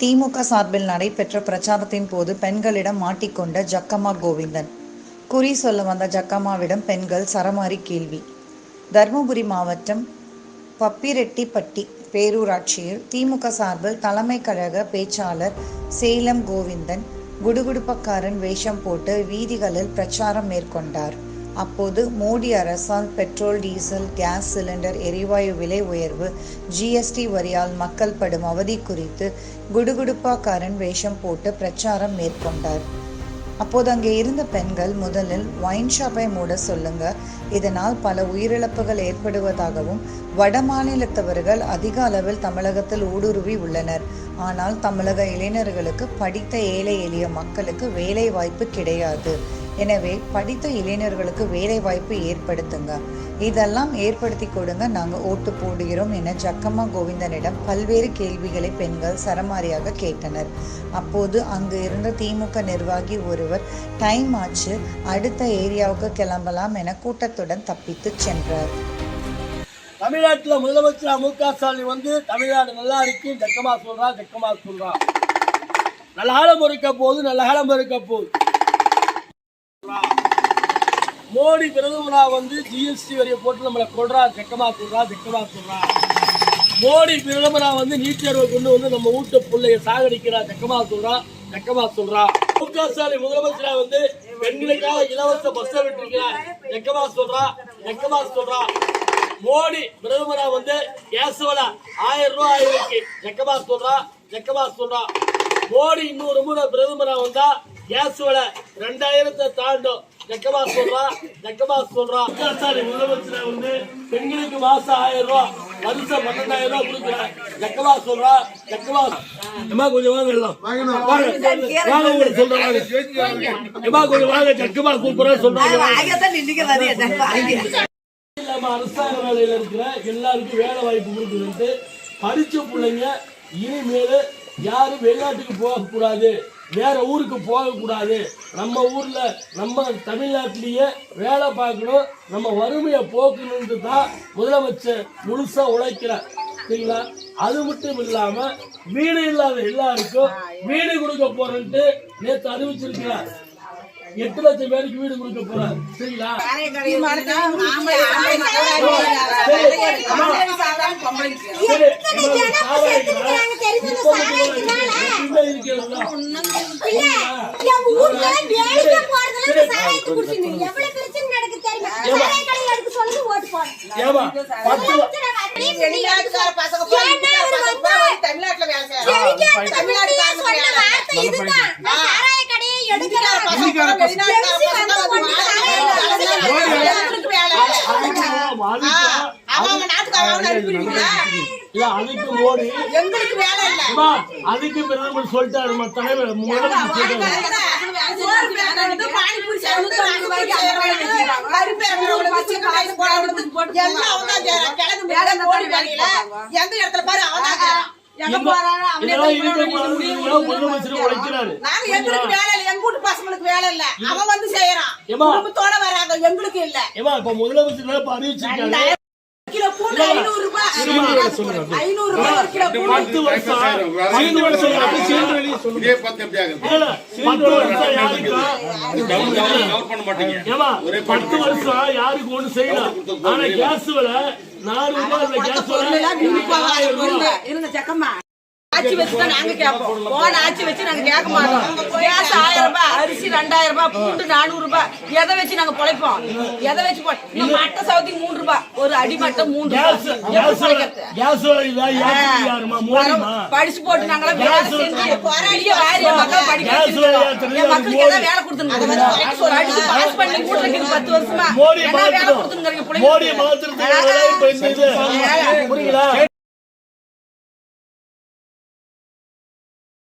திமுக சார்பில் நடைபெற்ற பிரச்சாரத்தின் போது பெண்களிடம் மாட்டிக்கொண்ட ஜக்கம்மா கோவிந்தன். குறி சொல்ல வந்த ஜக்கம்மாவிடம் பெண்கள் சரமாரி கேள்வி. தருமபுரி மாவட்டம் பப்பிரெட்டிப்பட்டி பேரூராட்சியில் திமுக சார்பில் தலைமை கழக பேச்சாளர் சேலம் கோவிந்தன் குடுகுடுப்பக்காரன் வேஷம் போட்டு வீதிகளில் பிரச்சாரம் மேற்கொண்டார். அப்போது மோடி அரசால் பெட்ரோல் டீசல் கேஸ் சிலிண்டர் எரிவாயு விலை உயர்வு ஜிஎஸ்டி வரியால் மக்கள் படும் அவதி குறித்து குடுகுடுப்பாக்காரன் வேஷம் போட்டு பிரச்சாரம் மேற்கொண்டார். அப்போது அங்கே இருந்த பெண்கள் முதலில் ஒயின் ஷாப்பை மூட சொல்லுங்க. இதனால் பல உயிரிழப்புகள் ஏற்படுவதாகவும் வட மாநிலத்தவர்கள் அதிக அளவில் தமிழகத்தில் ஊடுருவி உள்ளனர். ஆனால் தமிழக இளைஞர்களுக்கு படித்த ஏழை எளிய மக்களுக்கு வேலை வாய்ப்பு கிடையாது. எனவே படித்த இளைஞர்களுக்கு வேலை வாய்ப்பு ஏற்படுத்துங்க. இதெல்லாம் ஏற்படுத்தி கொடுங்க. நாங்கள் ஓட்டு போடுகிறோம் என ஜக்கம்மா கோவிந்தனிடம் பல்வேறு கேள்விகளை பெண்கள் சரமாரியாக கேட்டனர். அப்போது அங்கு இருந்த திமுக நிர்வாகி ஒருவர் டைம் ஆச்சு அடுத்த ஏரியாவுக்கு கிளம்பலாம் என கூட்டத்துடன் தப்பித்து சென்றார். தமிழ்நாட்டில் முதலமைச்சர் மு க ஸ்டாலின் வந்து தமிழ்நாடு நல்லா இருக்கு. ஜக்கமா சொல்றா ஜக்கமா சொல்றா. நல்ல காலம் இருக்க போது நல்ல காலம் இருக்க போகுது. மோடி பிரதமரா வந்து ஜிஎஸ்டி வரியை போட்டு நம்மளை கொள்றா ஜக்கமா சொல்றா ஜக்கமா சொல்றா மோடி பிரதமரா வந்து நீட் தேர்வை கொண்டு வந்து நம்ம வீட்டு பிள்ளைய சாகடிக்கிறா செக்கமாக சொல்றா செக்கமாக சொல்றா. மு க ஸ்டாலின் முதலமைச்சராக வந்து பெண்களுக்காக இலவச பஸ் விட்டுருக்கிறார் செக்கமாக சொல்றா செக்கமாக சொல்றா. மோடி பிரதமரா வந்து கேஸ் ஆயிரம் ரூபாய் ஆயிரத்தி செக்கமாக சொல்றா செக்கமாக சொல்றா. மோடி இன்னொரு முறை பிரதமரா வந்தா கேஸ் விலை ரெண்டாயிரத்தை தாண்டும். ஜக்கமா சொல்றா ஜக்கமா சொல்றா. சாரி முதலமைச்சர் வந்து பெண்களுக்கு மாசம் ஆயிரம் ரூபாய் வருஷம் பன்னெண்டாயிரம் ரூபாய் கொடுக்குறேன் ஜக்கமா சொல்றா எம்மா கொஞ்சம் வாங்க எல்லாம். வாங்க. வாங்க உங்களுக்கு சொல்றேன் வாங்க எம்மா கொஞ்சம் வாங்க ஜக்கமா கூப்பிடுறேன் சொல்றாங்க இல்லாம அரசாங்க வேலையில இருக்கிற எல்லாருக்கும் வேலை வாய்ப்பு கொடுக்குதுன்ட்டு படிச்ச பிள்ளைங்க இனிமேல் யாரும் வெளிநாட்டுக்கு போகக்கூடாது. வேற ஊருக்கு போகக்கூடாது. நம்ம ஊர்ல நம்ம தமிழ்நாட்டிலேயே வேலை பார்க்கணும். நம்ம வறுமையை போக்கணும்னு தான் முதலமைச்சர் முழுசா உழைக்கிறார். சரிங்களா? அது மட்டும் இல்லாம வீடு இல்லாத எல்லாருக்கும் வீடு கொடுக்க போறேன்ட்டு நேற்று அறிவிச்சிருக்கிறார். எட்டு லட்சம் பேருக்கு வீடு கொடுக்க போறாரு. சரிங்களா? பத்து தமிழ்நாட்டுல வேலை செய்யறாங்க. தமிழ்நாட்டுக்கார இந்தியாக்கார பசங்க போய் வெளிநாட்டுக்கார பசங்க வந்து வேலை செய்யறாங்க. எங்களுக்கு வேலை இல்லை. அதுக்கு அதுக்கு அவன் அவன் நாட்டுக்கு அவன் அவனை அனுப்பிடுவீங்களா? இல்ல அதுக்கு மோடி எங்களுக்கு வேலை இல்லை. அதுக்கு பிரதமர் சொல்லிட்டாரு நம்ம தலைவர் எந்த இடத்துல பாரு அவன் எங்க பசங்களுக்கு வேலை இல்ல. அவன் வந்து செய்யறான்? குடும்பத்தோட வராங்க. எங்களுக்கு இல்ல. முதலமைச்சர் இப்ப அறிவிச்சிருக்காரு கிலோ பூண்டு ஐநூறு ரூபாய். ஐநூறு ரூபாய். ஒரு கிலோ பூண்டு. பத்து வருஷம் ஐந்து வருஷம். இதே பத்து எப்படி ஆகுது? இல்ல, பத்து வருஷம் யாருக்கு கவர் பண்ண மாட்டீங்க. ஏமா பத்து வருஷம். யாருக்கு ஒண்ணு செய்யல? ஆனா கேஸ் விலை நானூறு ரூபாய் கேஸ் விலை இருங்க ஜக்கம்மா. ஆட்சி வச்சு தான் நாங்க கேட்போம். போன ஆட்சி வச்சு நாங்க கேட்க மாட்டோம். கேஸ் ஆயிரம் ரூபாய் அரிசி ரெண்டாயிரம் ரூபாய் பூண்டு நானூறு ரூபாய். எதை வச்சு நாங்க பொழைப்போம்? எதை வச்சு இந்த மட்டை சவுத்தி மூணு ரூபாய். ஒரு அடி மட்டை மூணு ரூபாய். படிச்சு போட்டு நாங்களாம் வேலை செஞ்சு பெரிய வாரிய மக்களை படிக்க என் மக்களுக்கு வேலை கொடுத்துருங்க. படிச்சு பாஸ் பண்ணி கூட இருக்குது பத்து வருஷமா. என்ன வேலை கொடுத்துருங்க